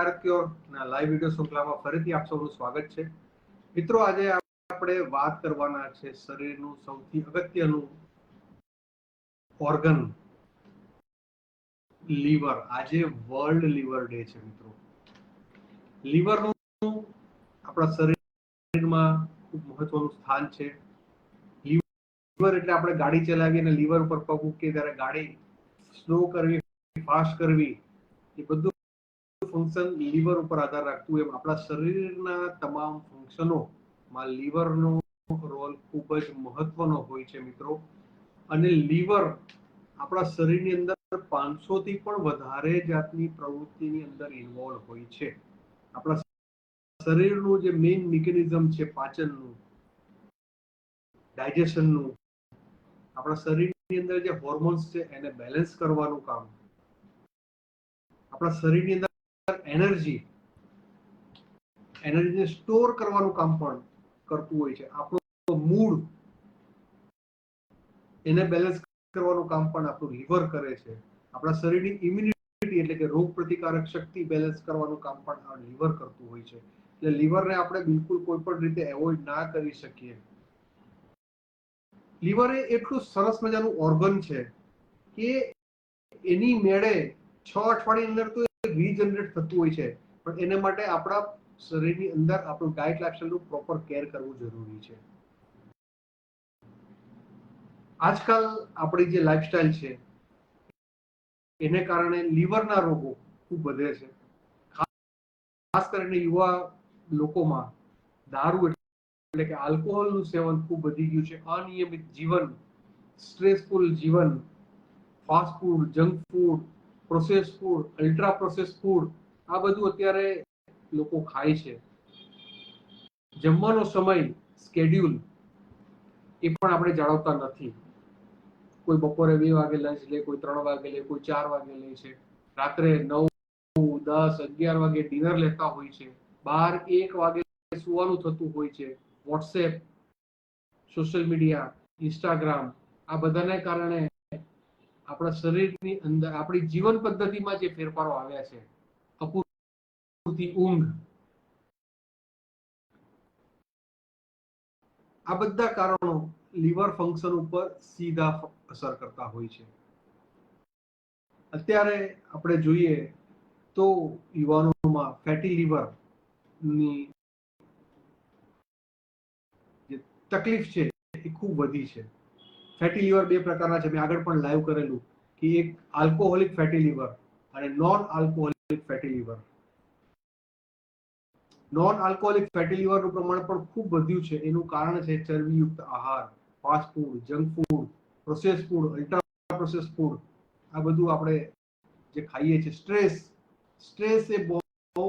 વિદ્યાર્થીઓના live video શૃંખલામાં ફરીથી આપ સૌનું સ્વાગત છે. મિત્રો, આજે આપણે વાત કરવાના છે શરીરનું સૌથી અગત્યનું ઓર્ગન લીવર આજે વર્લ્ડ લીવર ડે છે, મિત્રો. લીવરનું આપણા શરીરમાં ખૂબ મહત્વનું સ્થાન છે. લીવર એટલે આપણે ગાડી ચલાવીએ અને લીવર ઉપર પગ મૂકીએ, ત્યારે ગાડી સ્લો કરવી ફાસ્ટ કરવી, એ બધું ફંક્શન લીવર ઉપર આધાર રાખતું એમ. આપણા શરીરના તમામ ફંક્શનોમાં લીવરનો રોલ ખૂબ જ મહત્વનો હોય છે મિત્રો. અને લીવર આપણા શરીરની અંદર પાંચસો થી પણ વધારે જાતની પ્રવૃત્તિની અંદર ઇન્વોલ્વ હોય છે. આપણા શરીરનું જે મેઇન મિકેનિઝમ છે પાચનનું ડાયજેશનનું આપણા શરીરની અંદર જે હોર્મોન્સ છે એને બેલેન્સ કરવાનું કામ. આપણા શરીરની અંદર એનર્જી એનર્જીને સ્ટોર કરવાનું કામ પણ કરતું હોય છે. આપણો મૂડ એને બેલેન્સ કરવાનું કામ પણ આપણું લીવર કરે છે. આપણા શરીરની ઇમ્યુનિટી એટલે કે રોગ પ્રતિકારક શક્તિ બેલેન્સ કરવાનું કામ પણ લીવર કરતું હોય છે. એટલે લીવરને આપણે બિલકુલ કોઈ પણ રીતે એવોઇડ ના કરી શકીએ. લીવર એ એટલું સરસ મજાનું ઓર્ગન છે કે એની મેળે છ અઠવાડિયા અંદર તો રીજનરેટ થતું હોય છે. પણ એને માટે આપણા શરીરની અંદર આપણું ડાયટ લાઇફસ્ટાઇલનું પ્રોપર કેર કરવું જરૂરી છે. આજકાલ આપણી જે લાઈફસ્ટાઈલ છે, એને કારણે લીવરના રોગો ખૂબ વધે છે. ખાસ કરીને યુવા લોકોમાં દારૂ એટલે કે આલ્કોહોલનું સેવન ખૂબ વધી ગયું છે. અનિયમિત જીવન સ્ટ્રેસફુલ જીવન fast food junk food process food ultra process food આ બધું અત્યારે લોકો ખાય છે. જમવાનો સમય સ્કેડ્યુલ એ પણ આપણે જાળવતા નથી. કોઈ બપોરે બે વાગે લંચ લે, કોઈ ત્રણ વાગે લે, કોઈ ચાર વાગે લે છે. રાત્રે નવ, દસ, અગિયાર વાગે ડિનર લેતા હોય છે. બાર, એક વાગે સુવાનું થતું હોય છે. વોટ્સએપ સોશિયલ મીડિયા ઇન્સ્ટાગ્રામ આ બધાને કારણે આપણા શરીરની અંદર, આપણી જીવન પદ્ધતિમાં જે ફેરફારો આવ્યા છે અપૂરતી ઊંઘ, આ બધા કારણો લીવર ફંક્શન ઉપર સીધા અસર કરતા હોય છે. અત્યારે આપણે જોઈએ તો યુવાનોમાં ફેટી લીવરની તકલીફ છે, એ ખૂબ વધી છે. ફેટી લીવર બે પ્રકારના છે. મેં આગળ પણ લાઈવ કરેલું કે એક આલ્કોહોલિક ફેટી લીવર અને non alcoholic fatty liver non alcoholic fatty લીવરનું પ્રમાણ પણ ખૂબ વધ્યું છે. એનું કારણ છે ચરબીયુક્ત આહાર fast food junk food process food ultra process food આ બધું આપણે જે ખાઈએ છીએ સ્ટ્રેસ સ્ટ્રેસ એ બહુ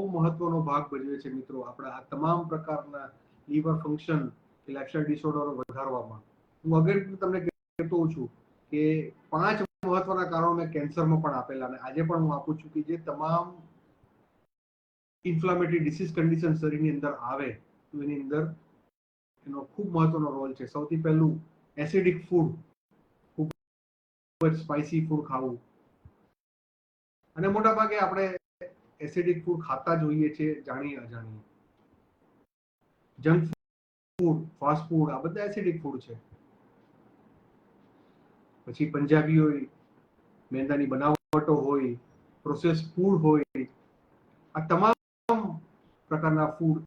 મહત્વનો ભાગ ભજવે છે મિત્રો આપણા આ તમામ પ્રકારના લીવર ફંક્શન કે લાઇફસ્ટાઇલ ડિસઓર્ડરો વધારવામાં. હું અગર તમને કહેતો છું કે પાંચ મહત્વના કારણો મેં કેન્સરમાં પણ આપેલા અને આજે પણ હું આપું છું કે જે તમામ ઇન્ફ્લામેટરી ડિસીઝ કન્ડિશન શરીરની અંદર આવે, તો એની અંદર એનો ખૂબ મહત્વનો રોલ છે. સૌથી પહેલું એસિડિક ફૂડ ખૂબ જ સ્પાઇસી ફૂડ ખાવું. અને મોટા ભાગે આપણે એસિડિક ફૂડ ખાતા જોઈએ છીએ, જાણીએ, અજાણીએ. જંક ફૂડ ફાસ્ટ ફૂડ આ બધા એસિડિક ફૂડ છે. પછી પંજાબી હોય, મેંદાની બનાવટો હોય પ્રોસેસ ફૂડ હોય, આ તમામ પ્રકારના ફૂડ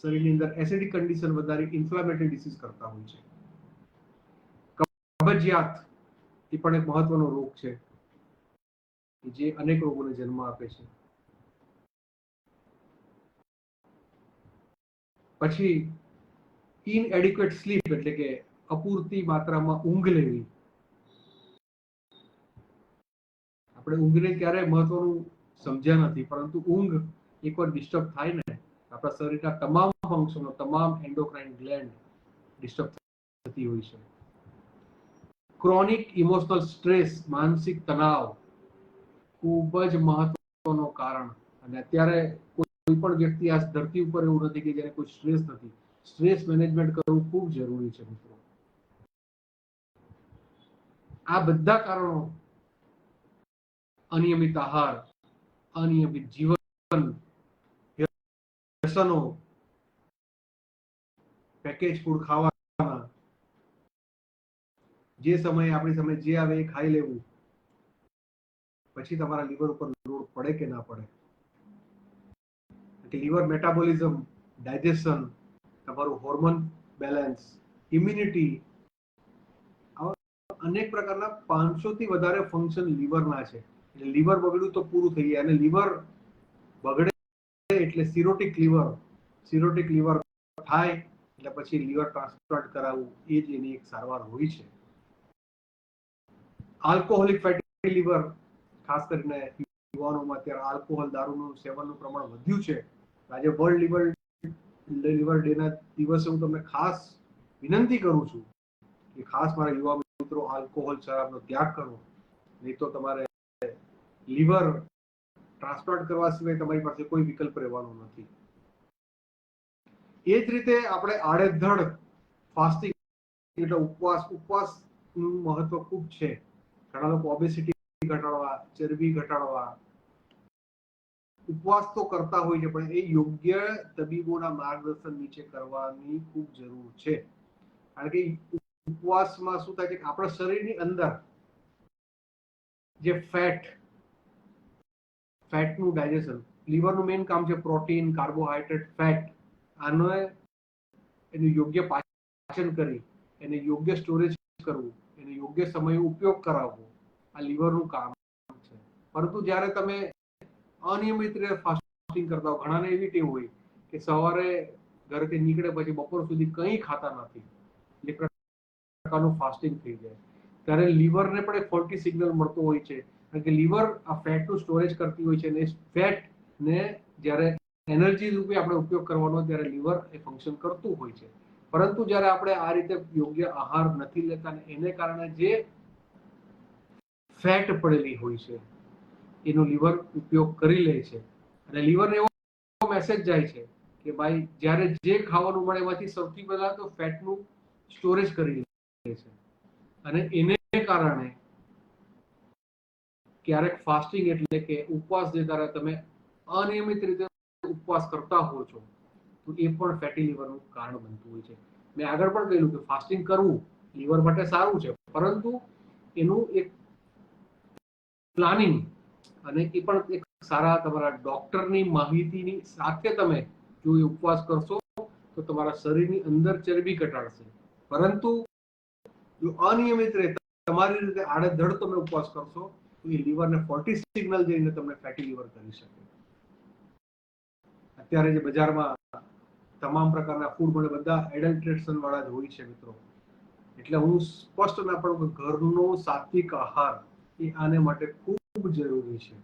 શરીરની અંદર એસિડિક કન્ડિશન વધારી ઇન્ફ્લામેટરી ડિસીઝ કરતા હોય છે. કબજિયાત, એ પણ એક મહત્વનો રોગ છે જે અનેક રોગોને જન્મ આપે છે. પછી ઇનએડિક્યુએટ સ્લીપ એટલે કે અપૂરતી માત્રામાં ઊંઘ લેવી. આપણે ઊંઘને ક્યારે મહત્વનું સમજ્યા નથી, પરંતુ ઊંઘ એકવાર ડિસ્ટર્બ થાય ને, આપણા શરીરના તમામ ફંક્શનો તમામ એન્ડોક્રાઇન ગ્લેન્ડ ડિસ્ટર્બ થતી હોય છે. ક્રોનિક ઇમોશનલ સ્ટ્રેસ માનસિક તણાવ ખૂબ જ મહત્વનો કારણ. અને અત્યારે કોઈ પણ વ્યક્તિ આ ધરતી ઉપર એવું નથી કે જેને કોઈ સ્ટ્રેસ નથી. સ્ટ્રેસ મેનેજમેન્ટ કરવું ખૂબ જરૂરી છે મિત્રો. આ બધા કારણો અનિયમિત આહાર, અનિયમિત જીવન, વ્યસનો પેકેજ ફૂડ ખાવાના જે સમયે આપણી સામે જે આવે એ ખાઈ લેવું. પછી તમારા લીવર ઉપર લોડ પડે કે ના પડે. કે લીવર મેટાબોલિઝમ ડાયજેશન તમારું હોર્મોન બેલેન્સ ઇમ્યુનિટી આવા અનેક પ્રકારના પાંચસો થી વધારે ફંક્શન લીવરના છે. એટલે લીવર બગડ્યું તો પૂરું થઈ જાય. અને લીવર બગડે એટલે સિરોટિક લીવર સિરોટિક લીવર થાય એટલે પછી લીવર ટ્રાન્સપ્લાન્ટ કરાવવું એ જ એની એક સારવાર હોય છે. આલ્કોહોલિક ફેટી લીવર, ખાસ કરીને યુવાનોમાં અત્યારે આલ્કોહોલ દારૂનું સેવનનું પ્રમાણ વધ્યું છે. આજે વર્લ્ડ લીવર લીવર ડેના દિવસે હું તમને ખાસ વિનંતી કરું છું કે ખાસ મારા યુવા મિત્રો આલ્કોહોલ શરાબનો ત્યાગ કરો. નહીં તો તમારે લીવર ટ્રાન્સપ્લાન્ટ કરવા સિવાય તમારી પાસે કોઈ વિકલ્પ રહેવાનો નથી. એ જ રીતે આપણે આડેધડ ફાસ્ટિંગ એટલે ઉપવાસ, ઉપવાસનું મહત્વ ખૂબ છે. ઘણા લોકો ઓબેસિટી ઘટાડવા, ચરબી ઘટાડવા, ઉપવાસ તો કરતા હોય છે, પણ એ યોગ્ય તબીબોના માર્ગદર્શન નીચે કરવાની ખૂબ જરૂર છે. કારણ કે ઉપવાસમાં શું થાય છે આપણા શરીરની અંદર જે ફેટ ફેટનું ડાયજેશન. લીવરનું મેઇન કામ છે પ્રોટીન કાર્બોહાઈડ્રેટ ફેટ આનો એનું યોગ્ય પાચન કરી, એને યોગ્ય સ્ટોરેજ કરવું, એને યોગ્ય સમયે ઉપયોગ કરાવવો, આ લીવરનું કામ છે. પરંતુ જ્યારે તમે અનિયમિત રીતે ફાસ્ટિંગ કરતા હો, ઘણાને એવી ટેવ હોય કે સવારે ઘરેથી નીકળે પછી બપોર સુધી કંઈ ખાતા નથી. પ્રકારનું ફાસ્ટિંગ થઈ જાય. ત્યારે લીવરને પણ એક ફોલ્ટી સિગ્નલ મળતો હોય છે કારણ કે લીવર આ ફેટનું સ્ટોરેજ કરતી હોય છે અને ફેટ ને જ્યારે એનર્જી રૂપે આપણે ઉપયોગ કરવાનો ત્યારે લીવર એ ફંક્શન કરતું હોય છે. પરંતુ જ્યારે આપણે આ રીતે યોગ્ય આહાર નથી લેતા અને એને કારણે જે ફેટ પડેલી હોય છે, એનો લીવર ઉપયોગ કરી લે છે. અને લીવરને એવો મેસેજ જાય છે કે ભાઈ, જ્યારે જે ખાવાનું મળે એમાંથી સૌથી પહેલા તો ફેટનું સ્ટોરેજ કરી લે છે. અને એને કારણે ક્યારેક ફાસ્ટિંગ એટલે કે ઉપવાસ જે દ્વારા તમે અનિયમિત રીતે ઉપવાસ કરતા હો છો, તો એ પણ ફેટી લીવરનું કારણ બનતું હોય છે. મેં આગળ પણ કહ્યું કે ફાસ્ટિંગ કરવું લીવર માટે સારું છે, પરંતુ એનું એક પ્લાનિંગ અને એ પણ એક સારા તમારા ડોક્ટરની માહિતીની સાથે તમે જો એ ઉપવાસ કરશો, તો તમારા શરીરની અંદર ચરબી ઘટાડશે. પરંતુ જો અનિયમિત રીતે તમારી રીતે આડેધડ તમે ઉપવાસ કરશો એ લીવરને ફોર્ટી સિગ્નલ જઈને તમને ફેટી લીવર કરી શકે. અત્યારે જે બજારમાં તમામ પ્રકારના ફૂડ મળે, બધા એડલ્ટ્રેશન વાળા જ હોય છે મિત્રો. એટલે હું સ્પષ્ટ ના પડું કે ઘરનો સાત્વિક આહાર એ આને માટે ખૂબ જરૂરી છે.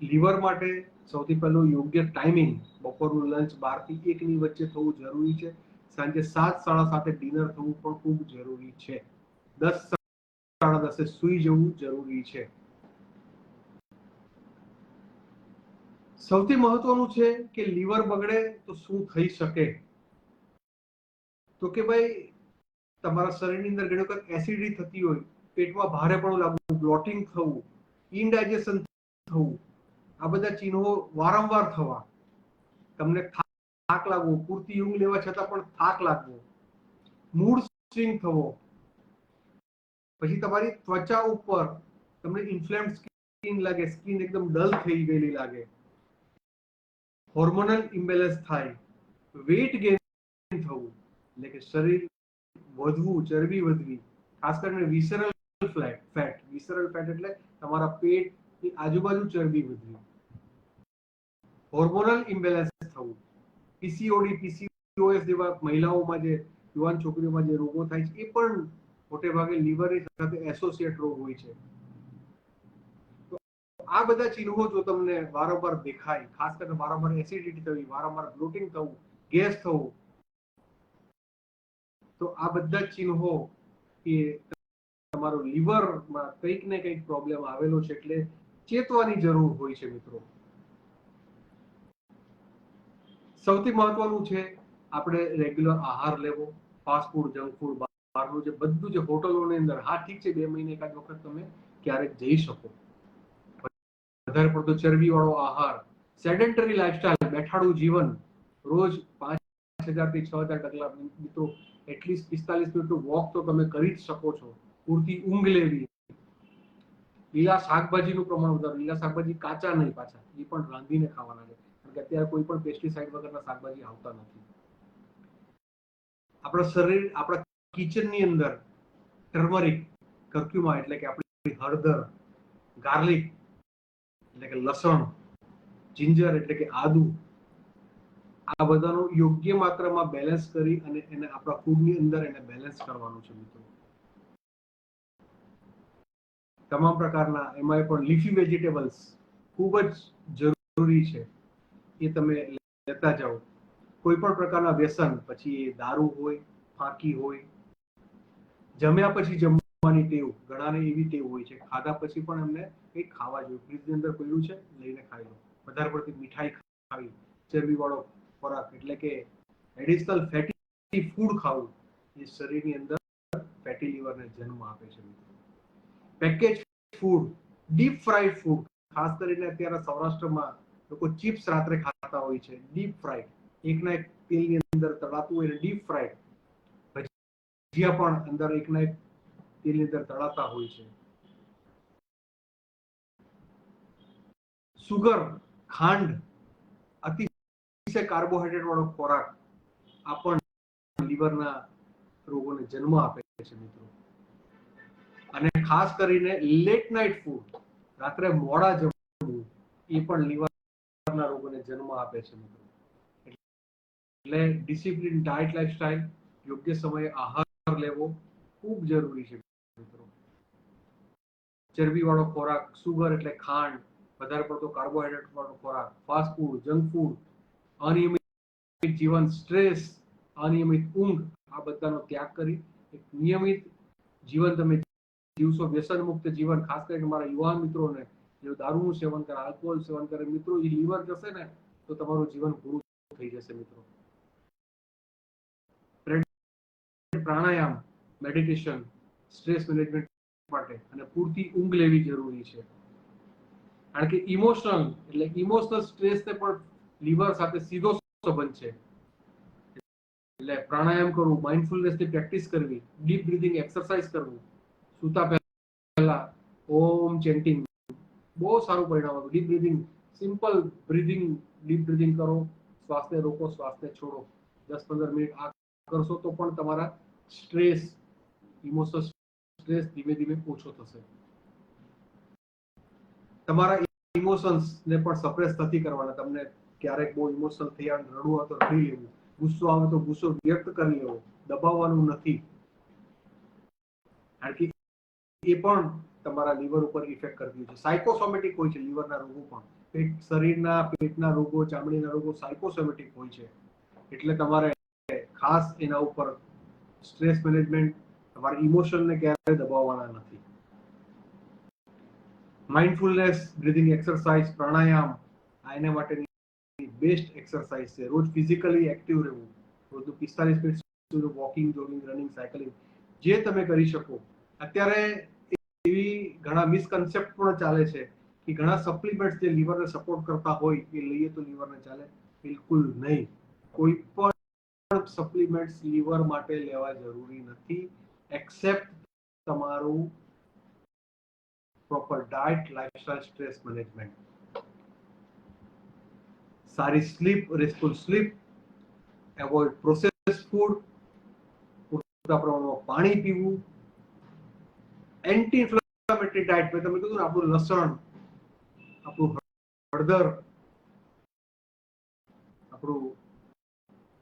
લીવર માટે સૌથી પહેલું યોગ્ય ટાઈમિંગ બપોરનું લંચ બારથી એક ની વચ્ચે થવું જરૂરી છે. સાંજે સાત, સાડા સાતે ડિનર થવું પણ ખૂબ જરૂરી છે. દસ સાડા દસે સુઈ જવું જરૂરી છે. સૌથી મહત્વનું છે કે લીવર બગડે તો શું થઈ શકે? તો કે ભાઈ, તમારા શરીરની અંદર ઘણી વખત એસિડિટી થતી હોય, પેટમાં ભારે પણ લાગવું બ્લોટિંગ થવું ઇનડાયજેશન થવું, આ બધા ચિહ્નો વારંવાર થવા. તમને થાક લાગવો, પૂરતી ઊંઘ લેવા છતાં પણ થાક લાગવો. મૂડ સ્વિંગ થવો. પછી તમારી ત્વચા ઉપર તમને ઇન્ફ્લેમ્ડ સ્કિન લાગે સ્કિન એકદમ ડલ થઈ ગયેલી લાગે. હોર્મોનલ ઇમ્બેલેન્સ થાય. વેઇટ ગેઇન થવું. એટલે કે શરીર વધવું, ચરબી વધવી. ખાસ કરીને visceral flat fat visceral fat એટલે તમારા પેટની આજુબાજુ ચરબી વધવી. હોર્મોનલ ઇમ્બેલેન્સ થવું. પીસીઓડી પીસીઓએસ જેવા મહિલાઓમાં જે, યુવાન છોકરીઓમાં જે રોગો થાય છે, એ પણ મોટે ભાગે લીવરની સાથે એસોસિએટ રોગ હોય છે. આ બધા ચિહ્નો જો તમને વારંવાર દેખાય, ખાસ કરીને વારંવાર એસિડિટી થવી, વારંવાર બ્લોટિંગ થવું, ગેસ થવું, તો આ બધા ચિહ્નો કે તમારો લીવરમાં કંઈક ને કંઈક પ્રોબ્લેમ આવેલો છે એટલે ચેતવાની જરૂર હોય છે મિત્રો. સૌથી મહત્વનું છે, આપણે રેગ્યુલર આહાર લેવો ફાસ્ટ ફૂડ જંક ફૂડ બહારનું જે બધું જે હોટલોની અંદર, હા, ઠીક છે, બે મહિને એકાદ વખત તમે ક્યારેક જઈ શકો. વધારે પડતો ચરબી વાળો આહાર, સેડેન્ટરી લાઈફસ્ટાઈલ, બેઠાડું જીવન, રોજ પાંચ હજારથી છ હજાર કલાક મિત્રો, એટલીસ્ટ પિસ્તાલીસ મિનિટનું વોક તો તમે કરી જ શકો છો. પૂરતી ઊંઘ લેવી. લીલા શાકભાજીનું પ્રમાણ વધારો લીલા શાકભાજી કાચા નહીં પાછા, એ પણ રાંધીને ખાવાના છે. કારણ કે અત્યારે કોઈ પણ પેસ્ટિસાઇડ વગરના શાકભાજી આવતા નથી. આપણા શરીર, આપણા કિચનની અંદર ટર્મરિક કર્ક્યુમા એટલે કે આપણી હળદર ગાર્લિક એટલે કે લસણ જિંજર એટલે કે આદુ, આ બધાનું યોગ્ય માત્રામાં બેલેન્સ કરી અને એને આપણા ફૂડની અંદર એને બેલેન્સ કરવાનું છે મિત્રો. તમામ પ્રકારના, એમાં પણ લીફી વેજીટેબલ્સ ખૂબ જ જરૂરી છે. એ તમે લેતા જાઓ. કોઈ પણ પ્રકારના વ્યસન, પછી એ દારૂ હોય, ફાંકી હોય જમ્યા પછી જમવાની ટેવ ઘણાને એવી ટેવ હોય છે, ખાધા પછી પણ એમને કંઈક ખાવા જોઈએ. ફ્રીજની અંદર પડ્યું છે, લઈને ખાઈ લો. વધારે પડતી મીઠાઈ ખાવી, ચરબીવાળો ખોરાક, એટલે કે એડિશનલ ફેટી ફૂડ ખાવું, એ શરીરની અંદર ફેટી લીવરને જન્મ આપે છે package food deep fried food ખાસ કરીને અત્યારે સૌરાષ્ટ્રમાં લોકો ચિપ્સ રાત્રે ખાતા હોય છે ડીપ ફ્રાઈડ એકના એક તેલની અંદર તળાતું હોય ડીપ ફ્રાઈડ ભજીયા પણ અંદર એકના એક તેલની અંદર તળાતા હોય છે. સુગર, ખાંડ, અતિશય કાર્બોહાઈડ્રેટ વાળો ખોરાક આપણ લીવરના રોગોને જન્મ આપે છે મિત્રો. અને ખાસ કરીને લેટ નાઇટ ફૂડ રાત્રે મોડા જમવું, એ પણ લીવરના રોગોને જન્મ આપે છે મિત્રો. એટલે ડિસિપ્લિન ડાયટ લાઈફસ્ટાઈલ યોગ્ય સમયે આહાર લેવો ખૂબ જરૂરી છે મિત્રો. ચરબી વાળો ખોરાક સુગર એટલે ખાંડ, વધારે પડતો કાર્બોહાઈડ્રેટ વાળો ખોરાક ફાસ્ટ ફૂડ જંક ફૂડ અનિયમિત જીવન સ્ટ્રેસ અનિયમિત ઊંઘ, આ બધાનો ત્યાગ કરી એક નિયમિત જીવન તમે જીવશો વ્યસન મુક્ત જીવન, ખાસ કરીને મારા યુવાન મિત્રોને જે દારૂનું સેવન કરે આલ્કોહોલ સેવન કરે, મિત્રો, એ લીવર જશે ને, તો તમારું જીવન પૂરું થઈ જશે મિત્રો. પ્રાણાયામ મેડિટેશન સ્ટ્રેસ મેનેજમેન્ટ માટે અને પૂરતી ઊંઘ લેવી જરૂરી છે. કારણ કે ઇમોશનલ એટલે ઇમોશનલ સ્ટ્રેસ પણ લીવર સાથે સીધો સંબંધ છે. એટલે પ્રાણાયામ કરવું માઇન્ડફુલનેસની પ્રેક્ટિસ કરવી ડીપ બ્રીથિંગ એક્સરસાઇઝ કરવું, સૂતા પહેલા ઓમ ચેન્ટિંગ બહુ સારું પરિણામ હતું deep breathing simple breathing deep breathing કરો, શ્વાસને રોકો, શ્વાસને છોડો. દસ પંદર મિનિટ આ કરશો તો પણ તમારા સ્ટ્રેસ, ઇમોશનલ સ્ટ્રેસ ધીમે ધીમે ઓછો થશે. તમારા ઇમોશન્સ ને પણ સપ્રેસ નથી કરવાના. તમને ક્યારેક બહુ ઇમોશનલ થયા રડવું હોય તો રડી લેવું. ગુસ્સો આવે તો ગુસ્સો વ્યક્ત કરી લેવો. દબાવવાનું નથી. કારણ કે એ પણ તમારા લીવર ઉપર ઇફેક્ટ કરતી છે. સાયકોસોમેટિક હોય છે લીવરના રોગો પણ. શરીરના પેટના રોગો, ચામડીના રોગો સાયકોસોમેટિક હોય છે. એટલે તમારે ખાસ એના ઉપર સ્ટ્રેસ મેનેજમેન્ટ, તમારા ઇમોશનને ક્યારેય દબાવવાના નથી. માઇન્ડફુલનેસ બ્રીથિંગ એક્સરસાઇઝ પ્રાણાયામ આ એના માટેની બેસ્ટ એક્સરસાઇઝ છે. રોજ ફિઝિકલી એક્ટિવ રહેવું. રોજનું પિસ્તાલીસ મિનિટ સુધી વોકિંગ જોગિંગ રનિંગ સાયકલિંગ જે તમે કરી શકો. અત્યારે એવી ઘણા મિસકન્સેપ્ટ પણ ચાલે છે કે ઘણા સપ્લિમેન્ટ્સ જે લીવરને સપોર્ટ કરતા હોય, એ લઈએ તો લીવરને ચાલે? બિલકુલ નહીં. કોઈ પણ સપ્લિમેન્ટ્સ લીવર માટે લેવા જરૂરી નથી એક્સેપ્ટ તમારું proper diet lifestyle stress management સારી sleep restful sleep avoid process food પૂરતા પ્રમાણમાં પાણી પીવું. એન્ટી ઇન્ફ્લેમેટરી ડાયટ મેં તમે કીધું ને, આપણું લસણ, આપણું હળદર, આપણું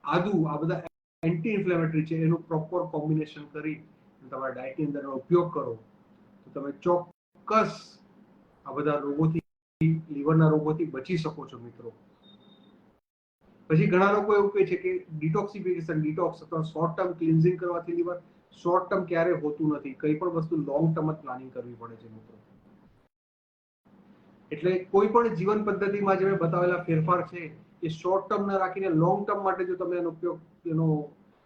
આદુ, આ બધા એન્ટી ઇન્ફ્લેમેટરી છે, એનું પ્રોપર કોમ્બિનેશન કરી તમારા ડાયટની અંદર ઉપયોગ કરો. તો તમે ચોક્કસ આ બધા રોગોથી લીવરના રોગોથી બચી શકો છો મિત્રો. પછી ઘણા લોકો એવું કહે છે કે ડિટોક્સિફિકેશન ડિટોક્સ અથવા શોર્ટ ટર્મ ક્લિન્ઝિંગ કરવાથી લીવર શોર્ટ ટર્મ ક્યારે હોતું નથી. કઈ પણ વસ્તુ લોંગ ટર્મ જ પ્લાનિંગ કરવી પડે છે મિત્રો. એટલે કોઈ પણ જીવન પદ્ધતિમાં જે બતાવેલા ફેરફાર છે એ શોર્ટ ટર્મ ને રાખીને લોંગ ટર્મ માટે જો તમે એનો ઉપયોગ, એનો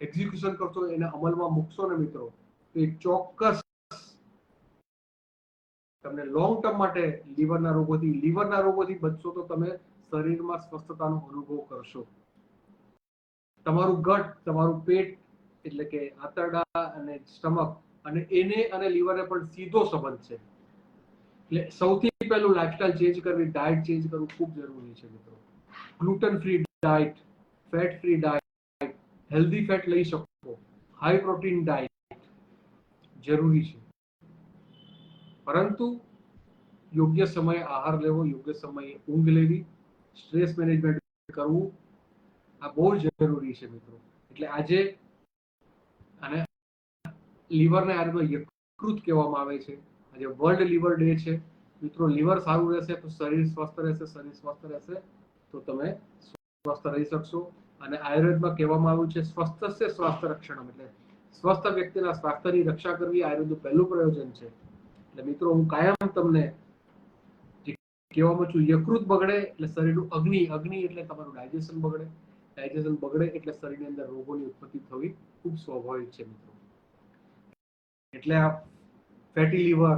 એક્ઝિક્યુશન કરશો, એને અમલમાં મૂકશો ને મિત્રો, તો એ ચોક્કસ તમને લોંગ ટર્મ માટે લીવરના રોગોથી લીવરના રોગોથી બચશો તો તમે શરીરમાં સ્વસ્થતાનો અનુભવ કરશો. તમારું ગટ તમારું પેટ, એટલે કે આંતરડા અને સ્ટમક અને એને અને લીવરને પણ સીધો સંબંધ છે. એટલે સૌથી પહેલું લાઇફસ્ટાઇલ ચેન્જ કરવી ડાયટ ચેન્જ કરવું ખૂબ જરૂરી છે મિત્રો. Gluten free diet fat free diet healthy fat લઈ શકો. હાઈ પ્રોટીન ડાયટ જરૂરી છે. પરંતુ યોગ્ય સમયે આહાર લેવો, યોગ્ય સમયે ઊંઘ લેવી સ્ટ્રેસ મેનેજમેન્ટ કરવું, આ બહુ જરૂરી છે મિત્રો. એટલે આજે અને લીવરને આજનો યકૃત કહેવામાં આવે છે. આજે વર્લ્ડ લીવર ડે છે. મિત્રો, લીવર સારું રહેશે તો શરીર સ્વસ્થ રહેશે, શરીર સ્વસ્થ રહેશે તો તમે સ્વસ્થ રહી શકશો અને આયુર્વેદમાં કહેવામાં આવ્યું છે સ્વસ્થ છે સ્વાસ્થ્ય રક્ષણમ. એટલે સ્વસ્થ વ્યક્તિના સ્વાસ્થ્યની રક્ષા કરવી આયુર્વેદનું પહેલું પ્રયોજન છે. એટલે મિત્રો, હું કાયમ તમને કહેવામાં છું, યકૃત બગડે એટલે શરીરનું અગ્નિ અગ્નિ એટલે તમારું ડાયજેશન બગડે. ડાયજેશન બગડે એટલે શરીરની અંદર રોગોની ઉત્પત્તિ થવી ખૂબ સ્વાભાવિક છે મિત્રો. એટલે આ ફેટી લીવર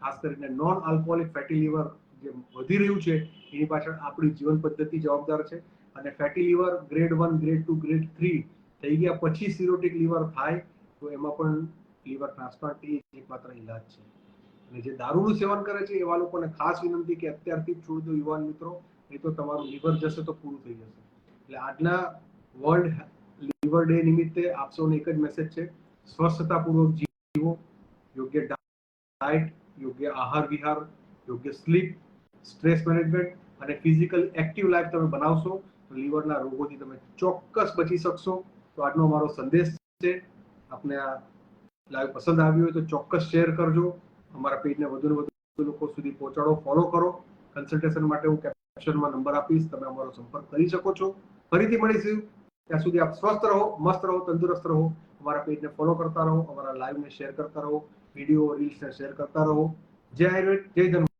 ખાસ કરીને નોન આલ્કોહોલિક ફેટી લીવર જે વધી રહ્યું છે, એની પાછળ આપણી જીવન પદ્ધતિ જવાબદાર છે. અને fatty liver grade one grade two grade three થઈ ગયા પછી સિરોટિક લીવર થાય, તો એમાં પણ લીવર ટ્રાન્સપ્લાન્ટ એ એકમાત્ર ઇલાજ છે. અને જે દારૂનું સેવન કરે છે, એવા લોકોને ખાસ વિનંતી કે અત્યારથી છોડી દો યુવાન મિત્રો, નહીં તો તમારું લીવર જશે તો પૂરું થઈ જશે. એટલે આજના વર્લ્ડ લીવર ડે નિમિત્તે આપ સૌને એક જ મેસેજ છે, સ્વસ્થતાપૂર્વક જીવો. યોગ્ય ડાયટ યોગ્ય આહાર વિહાર, યોગ્ય સ્લીપ સ્ટ્રેસ મેનેજમેન્ટ અને ફિઝિકલ એક્ટિવ લાઈફ તમે બનાવશો, તો લીવરના રોગોથી તમે ચોક્કસ બચી શકશો. તો આજનો અમારો સંદેશ છે. આપને આ લાઈવ પસંદ આવ્યું હોય તો ચોક્કસ શેર કરજો. અમારા પેજને વધુ ને વધુ લોકો સુધી પહોંચાડો, ફોલો કરો. કન્સલ્ટેશન માટે હું કેપ્શનમાં નંબર આપીશ, તમે અમારો સંપર્ક કરી શકો છો. ફરીથી મળીશું. ત્યાં સુધી આપ સ્વસ્થ રહો, મસ્ત રહો, તંદુરસ્ત રહો. અમારા પેજને ફોલો કરતા રહો, અમારા લાઈવને શેર કરતા રહો, વીડિયો, રીલ્સને શેર કરતા રહો. જય આયુર્વેદ, જય ધર્મ